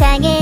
세상에